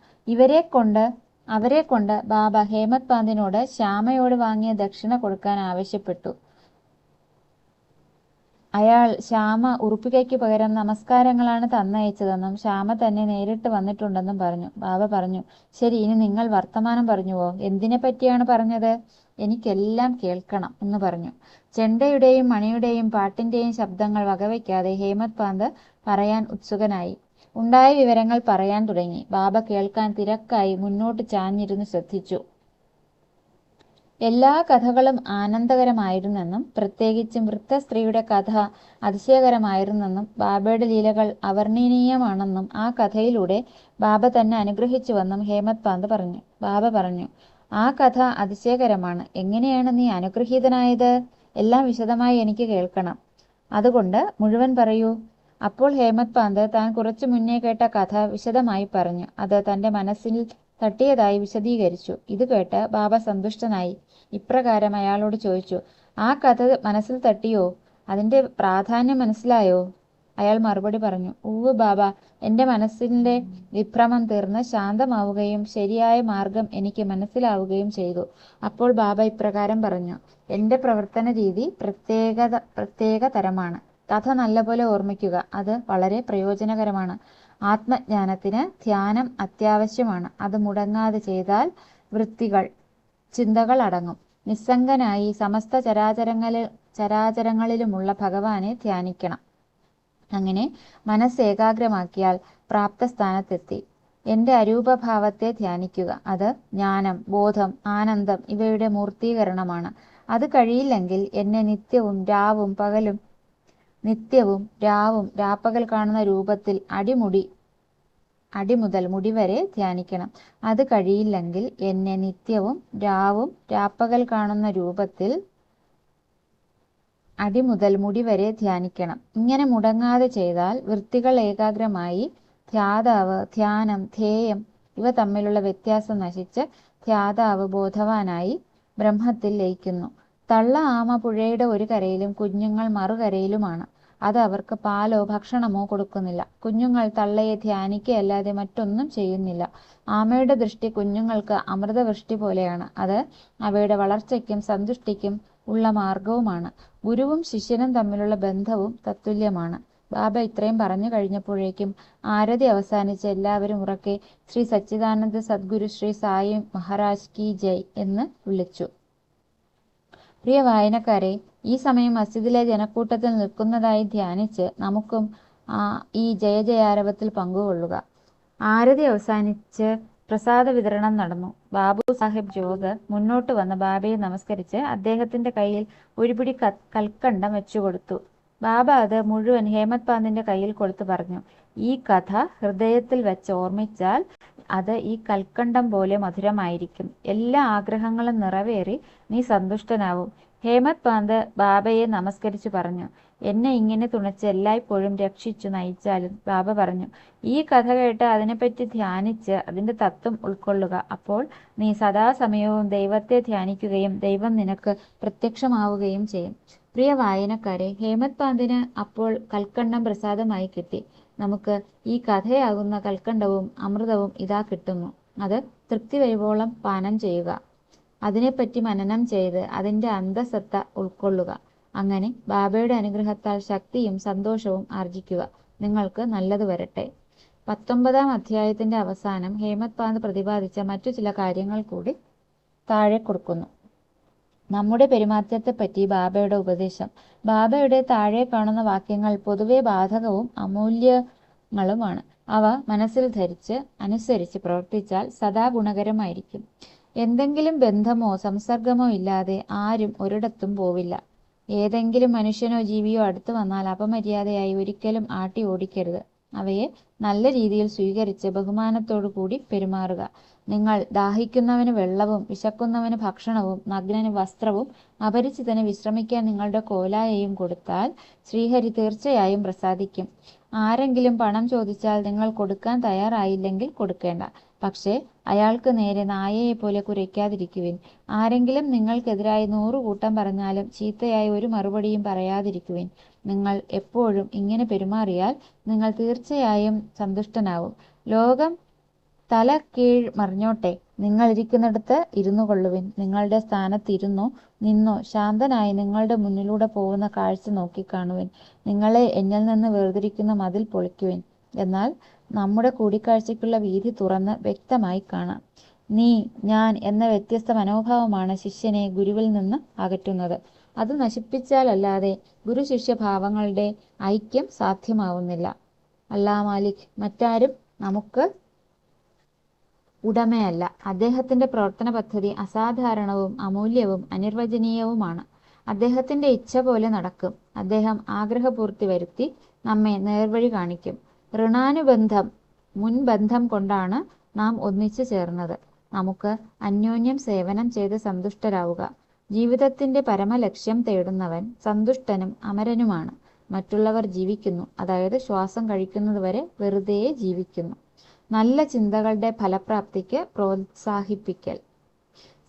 ഇവരെക്കൊണ്ട് അവരെക്കൊണ്ട് ബാബ ഹേമത് പാന്തിനോട് ശ്യാമയോട് വാങ്ങിയ ദക്ഷിണ കൊടുക്കാൻ ആവശ്യപ്പെട്ടു. അയാൾ ശ്യാമ ഉറുപ്പികയ്ക്ക് പകരം നമസ്കാരങ്ങളാണ് തന്നയച്ചതെന്നും ശ്യാമ തന്നെ നേരിട്ട് വന്നിട്ടുണ്ടെന്നും പറഞ്ഞു. ബാബ പറഞ്ഞു ശരി ഇനി നിങ്ങൾ വർത്തമാനം പറഞ്ഞുവോ. എന്തിനെ പറ്റിയാണ് പറഞ്ഞത്? എനിക്കെല്ലാം കേൾക്കണം എന്ന് പറഞ്ഞു. ചെണ്ടയുടെയും മണിയുടെയും പാട്ടിന്റെയും ശബ്ദങ്ങൾ വകവയ്ക്കാതെ ഹേമത് പാന്ത് പറയാൻ ഉത്സുകനായി. ഉണ്ടായ വിവരങ്ങൾ പറയാൻ തുടങ്ങി. ബാബ കേൾക്കാൻ തിരക്കായി മുന്നോട്ട് ചാഞ്ഞിരുന്ന് ശ്രദ്ധിച്ചു. എല്ലാ കഥകളും ആനന്ദകരമായിരുന്നെന്നും പ്രത്യേകിച്ചും വൃദ്ധസ്ത്രീയുടെ കഥ അതിശയകരമായിരുന്നെന്നും ബാബയുടെ ലീലകൾ അവർണീനീയമാണെന്നും ആ കഥയിലൂടെ ബാബ തന്നെ അനുഗ്രഹിച്ചുവെന്നും ഹേമത് പാന്ത് പറഞ്ഞു. ബാബ പറഞ്ഞു ആ കഥ അതിശയകരമാണ്. എങ്ങനെയാണ് നീ അനുഗ്രഹീതനായത്? എല്ലാം വിശദമായി എനിക്ക് കേൾക്കണം. അതുകൊണ്ട് മുഴുവൻ പറയൂ. അപ്പോൾ ഹേമത് പാന്ത് താൻ കുറച്ചു മുന്നേ കേട്ട കഥ വിശദമായി പറഞ്ഞു. അത് തന്റെ മനസ്സിൽ തട്ടിയതായി വിശദീകരിച്ചു. ഇത് കേട്ട് ബാബ സന്തുഷ്ടനായി. ഇപ്രകാരം അയാളോട് ചോദിച്ചു ആ കഥ മനസ്സിൽ തട്ടിയോ? അതിന്റെ പ്രാധാന്യം മനസ്സിലായോ? അയാൾ മറുപടി പറഞ്ഞു ഊവ് ബാബ എന്റെ മനസ്സിന്റെ വിഭ്രമം തീർന്ന് ശാന്തമാവുകയും ശരിയായ മാർഗം എനിക്ക് മനസ്സിലാവുകയും ചെയ്തു. അപ്പോൾ ബാബ ഇപ്രകാരം പറഞ്ഞു എന്റെ പ്രത്യേക പ്രത്യേകതരമാണ്. കഥ നല്ലപോലെ ഓർമ്മിക്കുക. അത് വളരെ പ്രയോജനകരമാണ്. ആത്മജ്ഞാനത്തിന് ധ്യാനം അത്യാവശ്യമാണ്. അത് മുടങ്ങാതെ ചെയ്താൽ വൃത്തികൾ ചിന്തകൾ അടങ്ങും. നിസ്സംഗനായി സമസ്ത ചരാചരങ്ങളിൽ ചരാചരങ്ങളിലുമുള്ള ഭഗവാനെ ധ്യാനിക്കണം. അങ്ങനെ മനസ്സ് ഏകാഗ്രമാക്കിയാൽ പ്രാപ്തസ്ഥാനത്തെത്തി. എന്റെ അരൂപഭാവത്തെ ധ്യാനിക്കുക. അത് ജ്ഞാനം, ബോധം, ആനന്ദം ഇവയുടെ മൂർത്തീകരണമാണ്. അത് കഴിയില്ലെങ്കിൽ എന്നെ നിത്യവും രാവും പകലും നിത്യവും രാവും രാപ്പകൽ കാണുന്ന രൂപത്തിൽ അടിമുടി അടിമുതൽ മുടി വരെ ധ്യാനിക്കണം. അത് കഴിയില്ലെങ്കിൽ എന്നെ നിത്യവും രാവും രാപ്പകൽ കാണുന്ന രൂപത്തിൽ അടിമുതൽ മുടി വരെ ധ്യാനിക്കണം. ഇങ്ങനെ മുടങ്ങാതെ ചെയ്താൽ വൃത്തികൾ ഏകാഗ്രമായി ധ്യാതാവ്, ധ്യാനം, ധ്യേയം ഇവ തമ്മിലുള്ള വ്യത്യാസം നശിച്ച് ധ്യാതാവ് ബോധവാനായി ബ്രഹ്മത്തിൽ ലയിക്കുന്നു. തള്ള ആമ പുഴയുടെ ഒരു കരയിലും കുഞ്ഞുങ്ങൾ മറുകരയിലുമാണ്. അത് അവർക്ക് പാലോ ഭക്ഷണമോ കൊടുക്കുന്നില്ല. കുഞ്ഞുങ്ങൾ തള്ളയെ ധ്യാനിക്കുകയല്ലാതെ മറ്റൊന്നും ചെയ്യുന്നില്ല. ആമയുടെ ദൃഷ്ടി കുഞ്ഞുങ്ങൾക്ക് അമൃതവൃഷ്ടി പോലെയാണ്. അത് അവയുടെ വളർച്ചയ്ക്കും സന്തുഷ്ടിക്കും ഉള്ള മാർഗവുമാണ്. ഗുരുവും ശിഷ്യനും തമ്മിലുള്ള ബന്ധവും തത്തുല്യമാണ്. ബാബ ഇത്രയും പറഞ്ഞു കഴിഞ്ഞപ്പോഴേക്കും ആരതി അവസാനിച്ച് എല്ലാവരും ഉറക്കെ ശ്രീ സച്ചിദാനന്ദ സദ്ഗുരു ശ്രീ സായി മഹാരാജ് കി ജയ് എന്ന് വിളിച്ചു. പ്രിയ വായനക്കാരെ ഈ സമയം മസ്ജിദിലെ ജനക്കൂട്ടത്തിൽ നിൽക്കുന്നതായി ധ്യാനിച്ച് നമുക്കും ഈ ജയ ജയാരവത്തിൽ പങ്കുകൊള്ളുക. ആരതി അവസാനിച്ച് പ്രസാദ വിതരണം നടന്നു. ബാബു സാഹിബ് ജോഗ് മുന്നോട്ട് വന്ന് ബാബയെ നമസ്കരിച്ച് അദ്ദേഹത്തിന്റെ കയ്യിൽ ഒരുപിടി കൽക്കണ്ടം വെച്ചുകൊടുത്തു. ബാബ അത് മുഴുവൻ ഹേമത് പാന്തിന്റെ കയ്യിൽ കൊടുത്തു പറഞ്ഞു ഈ കഥ ഹൃദയത്തിൽ വെച്ച് ഓർമ്മിച്ചാൽ അത് ഈ കൽക്കണ്ടം പോലെ മധുരമായിരിക്കും. എല്ലാ ആഗ്രഹങ്ങളും നിറവേറി നീ സന്തുഷ്ടനാവും. ഹേമത് പാന്ത് ബാബയെ നമസ്കരിച്ചു പറഞ്ഞു എന്നെ ഇങ്ങനെ തുണച്ച് എല്ലായ്പ്പോഴും രക്ഷിച്ചു നയിച്ചാലും. ബാബ പറഞ്ഞു ഈ കഥ കേട്ട് അതിനെപ്പറ്റി ധ്യാനിച്ച് അതിന്റെ തത്വം ഉൾക്കൊള്ളുക. അപ്പോൾ നീ സദാസമയവും ദൈവത്തെ ധ്യാനിക്കുകയും ദൈവം നിനക്ക് പ്രത്യക്ഷമാവുകയും ചെയ്യും. പ്രിയ വായനക്കാരെ ഹേമത് പാന്തിന് അപ്പോൾ കൽക്കണ്ടം പ്രസാദമായി കിട്ടി. നമുക്ക് ഈ കഥയാകുന്ന കൽക്കണ്ടവും അമൃതവും ഇതാ കിട്ടുന്നു. അത് തൃപ്തി വരുവോളം പാനം ചെയ്യുക. അതിനെപ്പറ്റി മനനം ചെയ്ത് അതിന്റെ അന്തസത്ത ഉൾക്കൊള്ളുക. അങ്ങനെ ബാബയുടെ അനുഗ്രഹത്താൽ ശക്തിയും സന്തോഷവും ആർജിക്കുക. നിങ്ങൾക്ക് നല്ലത് വരട്ടെ. പത്തൊമ്പതാം അധ്യായത്തിന്റെ അവസാനം ഹേമത് പാന്ത് പ്രതിപാദിച്ച മറ്റു ചില കാര്യങ്ങൾ കൂടി താഴെ കൊടുക്കുന്നു. നമ്മുടെ പെരുമാറ്റത്തെപ്പറ്റി ബാബയുടെ ഉപദേശം. ബാബയുടെ താഴെ കാണുന്ന വാക്യങ്ങൾ പൊതുവെ ബാധകവും അമൂല്യങ്ങളുമാണ്. അവ മനസ്സിൽ ധരിച്ച് അനുസരിച്ച് പ്രവർത്തിച്ചാൽ സദാ ഗുണകരമായിരിക്കും. എന്തെങ്കിലും ബന്ധമോ സംസർഗമോ ഇല്ലാതെ ആരും ഒരിടത്തും പോവില്ല. ഏതെങ്കിലും മനുഷ്യനോ ജീവിയോ അടുത്തു വന്നാൽ അപമര്യാദയായി ഒരിക്കലും ആട്ടി ഓടിക്കരുത്. അവയെ നല്ല രീതിയിൽ സ്വീകരിച്ച് ബഹുമാനത്തോടു കൂടി പെരുമാറുക. നിങ്ങൾ ദാഹിക്കുന്നവന് വെള്ളവും വിശക്കുന്നവന് ഭക്ഷണവും നഗ്നന് വസ്ത്രവും അപരിചിതന് വിശ്രമിക്കാൻ നിങ്ങളുടെ കോലായയും കൊടുത്താൽ ശ്രീഹരി തീർച്ചയായും പ്രസാദിക്കും. ആരെങ്കിലും പണം ചോദിച്ചാൽ നിങ്ങൾ കൊടുക്കാൻ തയ്യാറായില്ലെങ്കിൽ കൊടുക്കേണ്ട. പക്ഷേ അയാൾക്ക് നേരെ നായയെപ്പോലെ കുരയ്ക്കാതിരിക്കുവിൻ. ആരെങ്കിലും നിങ്ങൾക്കെതിരായി നൂറു കൂട്ടം പറഞ്ഞാലും ചീത്തയായി ഒരു മറുപടിയും പറയാതിരിക്കുവിൻ. നിങ്ങൾ എപ്പോഴും ഇങ്ങനെ പെരുമാറിയാൽ നിങ്ങൾ തീർച്ചയായും സന്തുഷ്ടനാവും. ലോകം തല കീഴ് മറിഞ്ഞോട്ടെ. നിങ്ങൾ ഇരിക്കുന്നിടത്ത് ഇരുന്നു കൊള്ളുവിൻ. നിങ്ങളുടെ സ്ഥാനത്ത് ഇരുന്നോ നിന്നോ ശാന്തനായി നിങ്ങളുടെ മുന്നിലൂടെ പോകുന്ന കാഴ്ച നോക്കിക്കാണുവിൻ. നിങ്ങളെ എന്നിൽ നിന്ന് വേർതിരിക്കുന്ന മതിൽ പൊളിക്കുവിൻ. എന്നാൽ നമ്മുടെ കൂടിക്കാഴ്ചയ്ക്കുള്ള വീതി തുറന്ന് വ്യക്തമായി കാണാം. നീ ഞാൻ എന്ന വ്യത്യസ്ത മനോഭാവമാണ് ശിഷ്യനെ ഗുരുവിൽ നിന്ന് അകറ്റുന്നത്. അത് നശിപ്പിച്ചാലല്ലാതെ ഗുരു ശിഷ്യ ഭാവങ്ങളുടെ ഐക്യം സാധ്യമാവുന്നില്ല. അല്ലാ മാലിക് മറ്റാരും നമുക്ക് ഉടമയല്ല. അദ്ദേഹത്തിന്റെ പ്രവർത്തന പദ്ധതി അസാധാരണവും അമൂല്യവും അനിർവചനീയവുമാണ്. അദ്ദേഹത്തിന്റെ ഇച്ഛ പോലെ നടക്കും. അദ്ദേഹം ആഗ്രഹപൂർത്തി വരുത്തി നമ്മെ നേർവഴി കാണിക്കും. ഋണാനുബന്ധം മുൻബന്ധം കൊണ്ടാണ് നാം ഒന്നിച്ചു ചേർന്നത്. നമുക്ക് അന്യോന്യം സേവനം ചെയ്ത് സന്തുഷ്ടരാവുക. ജീവിതത്തിന്റെ പരമലക്ഷ്യം തേടുന്നവൻ സന്തുഷ്ടനും അമരനുമാണ്. മറ്റുള്ളവർ ജീവിക്കുന്നു. അതായത് ശ്വാസം കഴിക്കുന്നതുവരെ വെറുതെ ജീവിക്കുന്നു. നല്ല ചിന്തകളുടെ ഫലപ്രാപ്തിക്ക് പ്രോത്സാഹിപ്പിക്കൽ.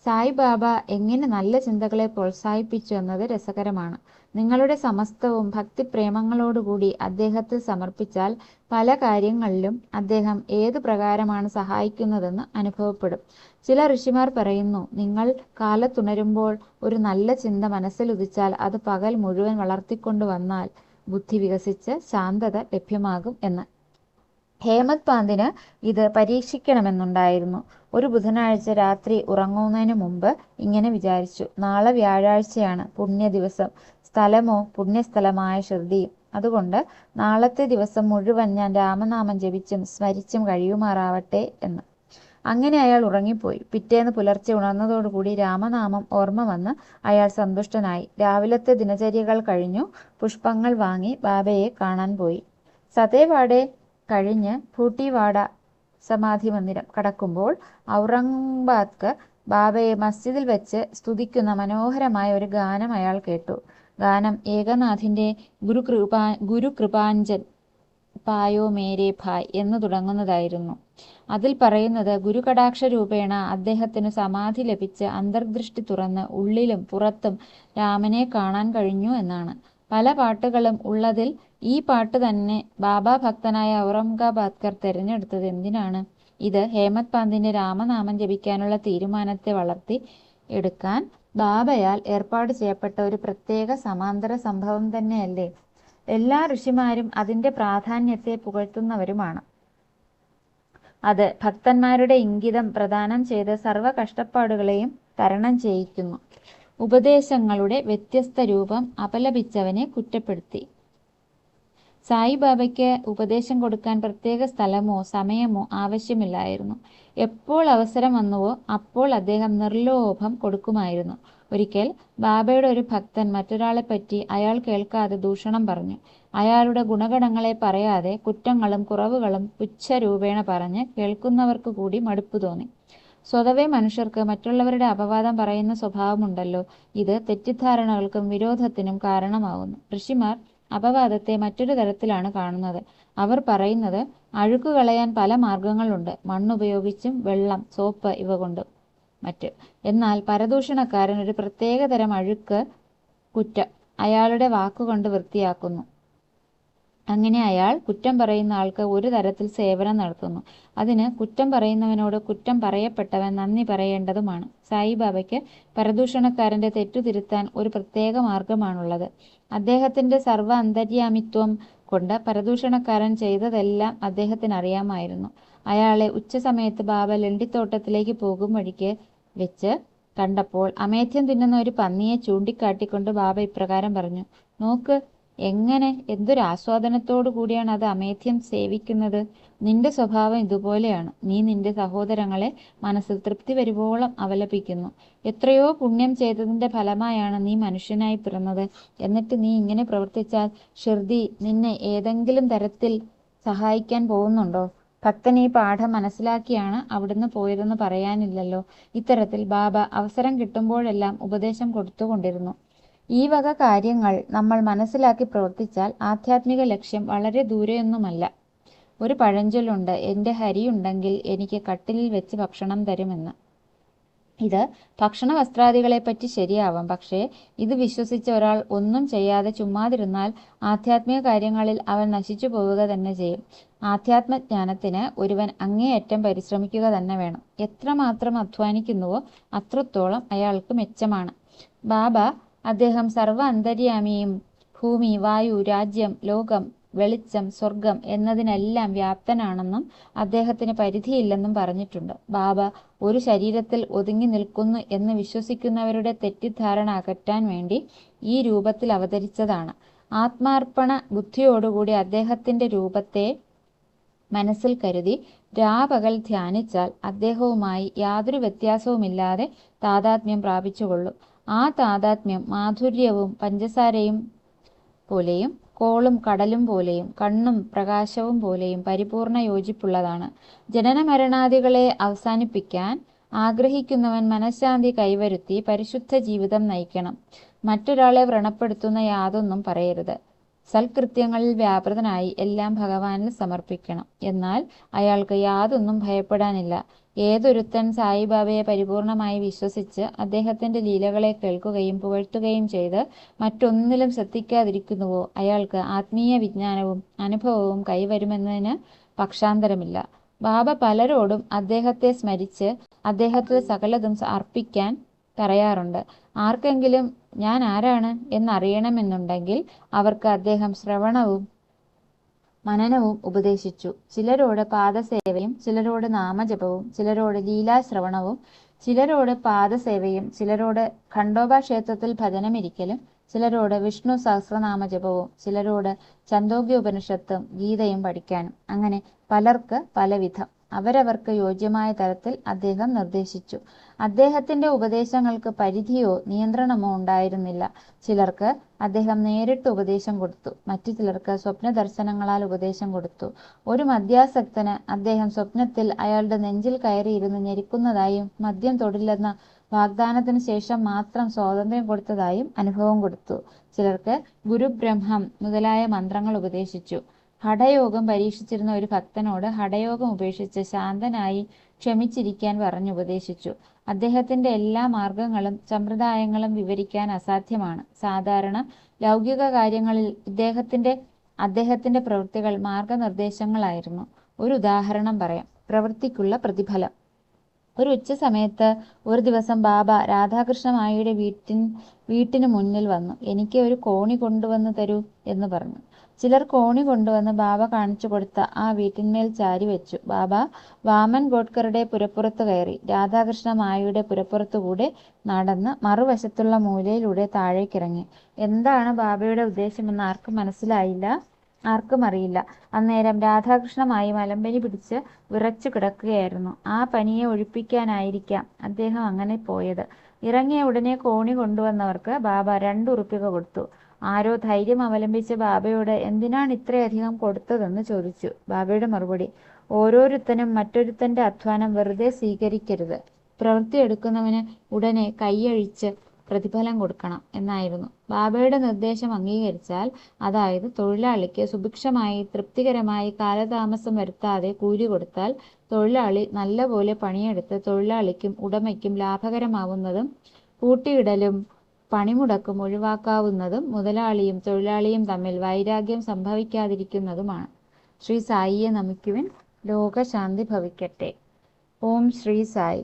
സായിബാബ എങ്ങനെ നല്ല ചിന്തകളെ പ്രോത്സാഹിപ്പിച്ചു എന്നത് രസകരമാണ്. നിങ്ങളുടെ സമസ്തവും ഭക്തിപ്രേമങ്ങളോടുകൂടി അദ്ദേഹത്തിൽ സമർപ്പിച്ചാൽ പല കാര്യങ്ങളിലും അദ്ദേഹം ഏത് പ്രകാരമാണ് സഹായിക്കുന്നതെന്ന് അനുഭവപ്പെടും. ചില ഋഷിമാർ പറയുന്നു നിങ്ങൾ കാലത്തുണരുമ്പോൾ ഒരു നല്ല ചിന്ത മനസ്സിൽ ഉദിച്ചാൽ അത് പകൽ മുഴുവൻ വളർത്തിക്കൊണ്ടു വന്നാൽ ബുദ്ധി വികസിച്ച് ശാന്തത ലഭ്യമാകും എന്ന്. ഹേമത് പാന്തിന് ഇത് പരീക്ഷിക്കണമെന്നുണ്ടായിരുന്നു. ഒരു ബുധനാഴ്ച രാത്രി ഉറങ്ങുന്നതിന് മുമ്പ് ഇങ്ങനെ വിചാരിച്ചു നാളെ വ്യാഴാഴ്ചയാണ് പുണ്യ ദിവസം സ്ഥലമോ പുണ്യസ്ഥലമായ ഷിർദിയും അതുകൊണ്ട് നാളത്തെ ദിവസം മുഴുവൻ ഞാൻ രാമനാമം ജപിച്ചും സ്മരിച്ചും കഴിയുമാറാവട്ടെ എന്ന്. അങ്ങനെ അയാൾ ഉറങ്ങിപ്പോയി. പിറ്റേന്ന് പുലർച്ചെ ഉണർന്നതോടുകൂടി രാമനാമം ഓർമ്മ വന്ന് അയാൾ സന്തുഷ്ടനായി. രാവിലത്തെ ദിനചര്യകൾ കഴിഞ്ഞു. പുഷ്പങ്ങൾ വാങ്ങി ബാബയെ കാണാൻ പോയി. സതേവാടെ കഴിഞ്ഞ് ഭൂട്ടിവാഡ സമാധി മന്ദിരം കടക്കുമ്പോൾ ഔറംഗാബാദ്ക്ക് ബാബയെ മസ്ജിദിൽ വെച്ച് സ്തുതിക്കുന്ന മനോഹരമായ ഒരു ഗാനം അയാൾ കേട്ടു. ഗാനം ഏകനാഥിന്റെ ഗുരുകൃപാ ഗുരുകൃപാഞ്ജൻ പായോ മേരെ ഭായ് എന്ന് തുടങ്ങുന്നതായിരുന്നു. അതിൽ പറയുന്നത് ഗുരുകടാക്ഷ രൂപേണ അദ്ദേഹത്തിന് സമാധി ലഭിച്ച് അന്തർദൃഷ്ടി തുറന്ന് ഉള്ളിലും പുറത്തും രാമനെ കാണാൻ കഴിഞ്ഞു എന്നാണ്. പല പാട്ടുകളും ഉള്ളതിൽ ഈ പാട്ട് തന്നെ ബാബാ ഭക്തനായ ഔറംഗാബാദ്കർ തിരഞ്ഞെടുത്തത് എന്തിനാണ്? ഇത് ഹേമത് പാന്തിന്റെ രാമനാമം ജപിക്കാനുള്ള തീരുമാനത്തെ വളർത്തി എടുക്കാൻ ബാബയാൽ ഏർപ്പാട് ചെയ്യപ്പെട്ട ഒരു പ്രത്യേക സമാന്തര സംഭവം തന്നെയല്ലേ? എല്ലാ ഋഷിമാരും അതിന്റെ പ്രാധാന്യത്തെ പുകഴ്ത്തുന്നവരുമാണ്. അത് ഭക്തന്മാരുടെ ഇംഗിതം പ്രദാനം ചെയ്ത് സർവ കഷ്ടപ്പാടുകളെയും തരണം ചെയ്യിക്കുന്നു. ഉപദേശങ്ങളുടെ വ്യത്യസ്ത രൂപം അപലപിച്ചവനെ കുറ്റപ്പെടുത്തി. സായിബാബയ്ക്ക് ഉപദേശം കൊടുക്കാൻ പ്രത്യേക സ്ഥലമോ സമയമോ ആവശ്യമില്ലായിരുന്നു. എപ്പോൾ അവസരം വന്നുവോ അപ്പോൾ അദ്ദേഹം നിർലോഭം കൊടുക്കുമായിരുന്നു. ഒരിക്കൽ ബാബയുടെ ഒരു ഭക്തൻ മറ്റൊരാളെ പറ്റി അയാൾ കേൾക്കാതെ ദൂഷണം പറഞ്ഞു. അയാളുടെ ഗുണഗണങ്ങളെ പറയാതെ കുറ്റങ്ങളും കുറവുകളും പുച്ഛരൂപേണ പറഞ്ഞ് കേൾക്കുന്നവർക്ക് കൂടി മടുപ്പ് തോന്നി. സ്വതവേ മനുഷ്യർക്ക് മറ്റുള്ളവരുടെ അപവാദം പറയുന്ന സ്വഭാവമുണ്ടല്ലോ. ഇത് തെറ്റിദ്ധാരണകൾക്കും വിരോധത്തിനും കാരണമാകുന്നു ഋഷിമാർ അപവാദത്തെ മറ്റൊരു തരത്തിലാണ് കാണുന്നത്. അവർ പറയുന്നത് അഴുക്ക് കളയാൻ പല മാർഗങ്ങളുണ്ട്. മണ്ണുപയോഗിച്ചും വെള്ളം സോപ്പ് ഇവ കൊണ്ടും മറ്റ്. എന്നാൽ പരദൂഷണക്കാരൻ ഒരു പ്രത്യേക തരം അഴുക്ക് കുറ്റം അയാളുടെ വാക്കുകൊണ്ട് വൃത്തിയാക്കുന്നു. അങ്ങനെ അയാൾ കുറ്റം പറയുന്ന ആൾക്ക് ഒരു തരത്തിൽ സേവനം നടത്തുന്നു. അതിന് കുറ്റം പറയുന്നവനോട് കുറ്റം പറയപ്പെട്ടവൻ നന്ദി പറയേണ്ടതുമാണ്. സായിബാബയ്ക്ക് പരദൂഷണക്കാരന്റെ തെറ്റു തിരുത്താൻ ഒരു പ്രത്യേക മാർഗമാണുള്ളത്. അദ്ദേഹത്തിന്റെ സർവ അന്തര്യാമിത്വം കൊണ്ട് പരദൂഷണക്കാരൻ ചെയ്തതെല്ലാം അദ്ദേഹത്തിന് അറിയാമായിരുന്നു അയാളെ ഉച്ചസമയത്ത് ബാബ ലണ്ടിത്തോട്ടത്തിലേക്ക് പോകും വഴിക്ക് വെച്ച് കണ്ടപ്പോൾ അമേധ്യം തിന്നുന്ന ഒരു പന്നിയെ ചൂണ്ടിക്കാട്ടിക്കൊണ്ട് ബാബ ഇപ്രകാരം പറഞ്ഞു നോക്ക് എങ്ങനെ? എന്തൊരു ആസ്വാദനത്തോടു കൂടിയാണ് അത് അമേധ്യം സേവിക്കുന്നത്? നിന്റെ സ്വഭാവം ഇതുപോലെയാണ്. നീ നിന്റെ സഹോദരങ്ങളെ മനസ്സിൽ തൃപ്തി വരുവോളം അവലപിക്കുന്നു. എത്രയോ പുണ്യം ചെയ്തതിന്റെ ഫലമായാണ് നീ മനുഷ്യനായി പിറന്നത്. എന്നിട്ട് നീ ഇങ്ങനെ പ്രവർത്തിച്ചാൽ ഷിർദി നിന്നെ ഏതെങ്കിലും തരത്തിൽ സഹായിക്കാൻ പോകുന്നുണ്ടോ? ഭക്തൻ ഈ പാഠം മനസ്സിലാക്കിയാണ് അവിടുന്ന് പോയതെന്ന് പറയാനില്ലല്ലോ. ഇത്തരത്തിൽ ബാബ അവസരം കിട്ടുമ്പോഴെല്ലാം ഉപദേശം കൊടുത്തുകൊണ്ടിരുന്നു. ഈ വക കാര്യങ്ങൾ നമ്മൾ മനസ്സിലാക്കി പ്രവർത്തിച്ചാൽ ആധ്യാത്മിക ലക്ഷ്യം വളരെ ദൂരെയൊന്നുമല്ല. ഒരു പഴഞ്ചൊല്ലുണ്ട് എന്റെ ഹരിയുണ്ടെങ്കിൽ എനിക്ക് കട്ടിലിൽ വെച്ച് ഭക്ഷണം തരുമെന്ന്. ഇത് ഭക്ഷണ വസ്ത്രാദികളെപ്പറ്റി ശരിയാവാം പക്ഷേ ഇത് വിശ്വസിച്ച ഒരാൾ ഒന്നും ചെയ്യാതെ ചുമ്മാതിരുന്നാൽ ആധ്യാത്മിക കാര്യങ്ങളിൽ അവൻ നശിച്ചു പോവുക തന്നെ ചെയ്യും. ആധ്യാത്മജ്ഞാനത്തിന് ഒരുവൻ അങ്ങേയറ്റം പരിശ്രമിക്കുക തന്നെ വേണം. എത്രമാത്രം അധ്വാനിക്കുന്നുവോ അത്രത്തോളം അയാൾക്ക് മെച്ചമാണ്. ബാബ അദ്ദേഹം സർവ അന്തര്യാമിയും ഭൂമി വായു രാജ്യം ലോകം വെളിച്ചം സ്വർഗം എന്നതിനെല്ലാം വ്യാപ്തനാണെന്നും അദ്ദേഹത്തിന് പരിധിയില്ലെന്നും പറഞ്ഞിട്ടുണ്ട്. ബാബ ഒരു ശരീരത്തിൽ ഒതുങ്ങി നിൽക്കുന്നു എന്ന് വിശ്വസിക്കുന്നവരുടെ തെറ്റിദ്ധാരണ അകറ്റാൻ വേണ്ടി ഈ രൂപത്തിൽ അവതരിച്ചതാണ്. ആത്മാർപ്പണ ബുദ്ധിയോടുകൂടി അദ്ദേഹത്തിന്റെ രൂപത്തെ മനസ്സിൽ കരുതി രാപകൽ ധ്യാനിച്ചാൽ അദ്ദേഹവുമായി യാതൊരു വ്യത്യാസവുമില്ലാതെ താതാത്മ്യം പ്രാപിച്ചുകൊള്ളും. ആ താതാത്മ്യം മാധുര്യവും പഞ്ചസാരയും പോലെയും കോളും കടലും പോലെയും കണ്ണും പ്രകാശവും പോലെയും പരിപൂർണ യോജിപ്പുള്ളതാണ്. ജനന മരണാദികളെ അവസാനിപ്പിക്കാൻ ആഗ്രഹിക്കുന്നവൻ മനഃശാന്തി കൈവരുത്തി പരിശുദ്ധ ജീവിതം നയിക്കണം. മറ്റൊരാളെ വ്രണപ്പെടുത്തുന്ന യാതൊന്നും പറയരുത്. സൽകൃത്യങ്ങളിൽ വ്യാപൃതനായി എല്ലാം ഭഗവാനിൽ സമർപ്പിക്കണം. എന്നാൽ അയാൾക്ക് യാതൊന്നും ഭയപ്പെടാനില്ല. ഏതൊരുത്തൻ സായിബാബയെ പരിപൂർണമായി വിശ്വസിച്ച് അദ്ദേഹത്തിന്റെ ലീലകളെ കേൾക്കുകയും പുകഴ്ത്തുകയും ചെയ്ത് മറ്റൊന്നിലും ശ്രദ്ധിക്കാതിരിക്കുന്നുവോ? അയാൾക്ക് ആത്മീയ വിജ്ഞാനവും അനുഭവവും കൈവരുമെന്നതിന് പക്ഷാന്തരമില്ല. ബാബ പലരോടും അദ്ദേഹത്തെ സ്മരിച്ച് അദ്ദേഹത്തിൽ സകലതും അർപ്പിക്കാൻ പറയാറുണ്ട് ആർക്കെങ്കിലും ഞാൻ ആരാണ്? എന്നറിയണമെന്നുണ്ടെങ്കിൽ അവർക്ക് അദ്ദേഹം ശ്രവണവും മനനവും ഉപദേശിച്ചു. ചിലരോട് പാദസേവയും ചിലരോട് നാമജപവും ചിലരോട് ലീലാശ്രവണവും ചിലരോട് പാദസേവയും ചിലരോട് ഖണ്ഡോബ ക്ഷേത്രത്തിൽ ഭജനമിരിക്കലും ചിലരോട് വിഷ്ണു സഹസ്രനാമജപവും ചിലരോട് ചന്തോഗ്യ ഉപനിഷത്തും ഗീതയും പഠിക്കാനും അങ്ങനെ പലർക്ക് പലവിധം. അവരവർക്ക് യോജ്യമായ തരത്തിൽ അദ്ദേഹം നിർദ്ദേശിച്ചു. അദ്ദേഹത്തിന്റെ ഉപദേശങ്ങൾക്ക് പരിധിയോ നിയന്ത്രണമോ ഉണ്ടായിരുന്നില്ല. ചിലർക്ക് അദ്ദേഹം നേരിട്ട് ഉപദേശം കൊടുത്തു. മറ്റു ചിലർക്ക് സ്വപ്ന ദർശനങ്ങളാൽ ഉപദേശം കൊടുത്തു. ഒരു മദ്യാസക്തന് അദ്ദേഹം സ്വപ്നത്തിൽ അയാളുടെ നെഞ്ചിൽ കയറിയിരുന്ന് ഞെരിക്കുന്നതായും മദ്യം തൊടില്ലെന്ന വാഗ്ദാനത്തിന് ശേഷം മാത്രം സ്വാതന്ത്ര്യം കൊടുത്തതായും അനുഭവം കൊടുത്തു. ചിലർക്ക് ഗുരുബ്രഹ്മം മുതലായ മന്ത്രങ്ങൾ ഉപദേശിച്ചു. ഹഠയോഗം പരീക്ഷിച്ചിരുന്ന ഒരു ഭക്തനോട് ഹഠയോഗം ഉപേക്ഷിച്ച് ശാന്തനായി ക്ഷമിച്ചിരിക്കാൻ പറഞ്ഞു ഉപദേശിച്ചു. അദ്ദേഹത്തിന്റെ എല്ലാ മാർഗങ്ങളും സമ്പ്രദായങ്ങളും വിവരിക്കാൻ അസാധ്യമാണ്. സാധാരണ ലൗകിക കാര്യങ്ങളിൽ ഇദ്ദേഹത്തിന്റെ അദ്ദേഹത്തിന്റെ പ്രവൃത്തികൾ മാർഗനിർദ്ദേശങ്ങളായിരുന്നു. ഒരു ഉദാഹരണം പറയാം. പ്രവൃത്തിക്കുള്ള പ്രതിഫലം. ഒരു ഉച്ച സമയത്ത് ഒരു ദിവസം ബാബ രാധാകൃഷ്ണ മായയുടെ വീട്ടിൻ വീട്ടിന് മുന്നിൽ വന്നു. എനിക്ക് ഒരു കോണി കൊണ്ടുവന്ന് തരൂ എന്ന് പറഞ്ഞു. ചിലർ കോണി കൊണ്ടുവന്ന് ബാബ കാണിച്ചു കൊടുത്ത ആ വീട്ടിന്മേൽ ചാരി വെച്ചു. ബാബ വാമൻ ഗോഡ്കറുടെ പുരപ്പുറത്ത് കയറി. രാധാകൃഷ്ണ മായയുടെ പുരപ്പുറത്തുകൂടെ നടന്ന് മറുവശത്തുള്ള മൂലയിലൂടെ താഴേക്കിറങ്ങി. എന്താണ് ബാബയുടെ ഉദ്ദേശമെന്ന് ആർക്കും മനസ്സിലായില്ല ആർക്കും അറിയില്ല. അന്നേരം രാധാകൃഷ്ണമായി മലമ്പനി പിടിച്ച് വിറച്ചു കിടക്കുകയായിരുന്നു. ആ പനിയെ ഒഴിപ്പിക്കാനായിരിക്കാം അദ്ദേഹം അങ്ങനെ പോയത്. ഇറങ്ങിയ ഉടനെ കോണി കൊണ്ടുവന്നവർക്ക് ബാബ രണ്ടു ഉറുപ്പിക കൊടുത്തു. ആരോ ധൈര്യം അവലംബിച്ച് ബാബയോട് എന്തിനാണ് ഇത്രയധികം കൊടുത്തതെന്ന് ചോദിച്ചു. ബാബയുടെ മറുപടി ഓരോരുത്തനും മറ്റൊരുത്തന്റെ അധ്വാനം വെറുതെ സ്വീകരിക്കരുത്. പ്രവൃത്തിയെടുക്കുന്നവന് ഉടനെ കൈയഴിച്ച് പ്രതിഫലം കൊടുക്കണം എന്നായിരുന്നു. ബാബയുടെ നിർദ്ദേശം അംഗീകരിച്ചാൽ അതായത് തൊഴിലാളിക്ക് സുഭിക്ഷമായി തൃപ്തികരമായി കാലതാമസം വരുത്താതെ കൂലി കൊടുത്താൽ തൊഴിലാളി നല്ലപോലെ പണിയെടുത്ത് തൊഴിലാളിക്കും ഉടമയ്ക്കും ലാഭകരമാവുന്നതും കൂട്ടിയിടലും പണിമുടക്കും ഒഴിവാക്കാവുന്നതും മുതലാളിയും തൊഴിലാളിയും തമ്മിൽ വൈരാഗ്യം സംഭവിക്കാതിരിക്കുന്നതുമാണ്. ശ്രീ സായിയെ നമിക്കുവിൻ ലോകശാന്തി ഭവിക്കട്ടെ. ഓം ശ്രീ സായി